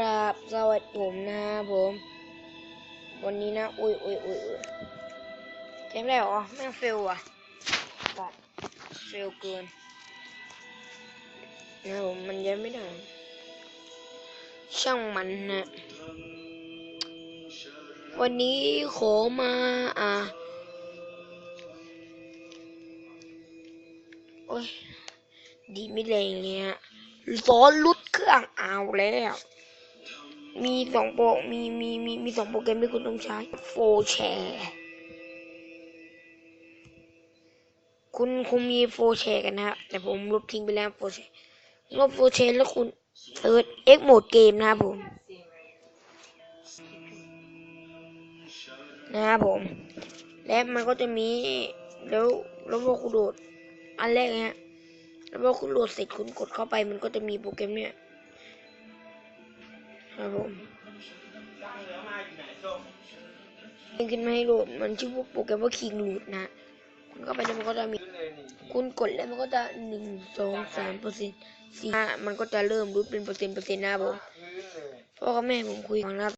ครับสวัสดีผมนะครับผม วันนี้นะอุ้ยอุ้ยอุ้ยเกมแล้วเหรอแม่งเฟลอะตัดเฟลเกินนะผมมันยังไม่ได้ช่างมันนะวันนี้ขอมาอ่าโอ้ยดีไม่แรงเลยฮะสอนลุดเครื่องเอาแล้ว มีสองโปรมีมีมีมีสองโปรแกรมที่คุณต้องใช้โฟแชร์คุณคงมีโฟแชร์กันนะครับแต่ผมลบทิ้งไปแล้วโฟแชร์ลบโฟแชร์แล้วคุณเปิด X โหมดเกมนะครับผมนะครับผม และมันก็จะมีแล้วแล้วพอคุณโหลดอันแรกเนี้ยแล้วพอคุณโหลดเสร็จคุณกดเข้าไปมันก็จะมีโปรแกรมเนี้ย ครับผมเองขึ้นมาให้โหลดมันชื่อว่าโปรแกรมว่าคิงรูดนะคุณก็ไปแล้วมันก็จะมี คุณกดแล้วมันก็จะหนึ่งสองสามเปอร์เซ็นต์สี่มันก็จะเริ่มรูดเป็นเปอร์เซ็นต์เปอร์เซ็นต์นะผมพ่อกับแม่ผมคุยกันนะครับ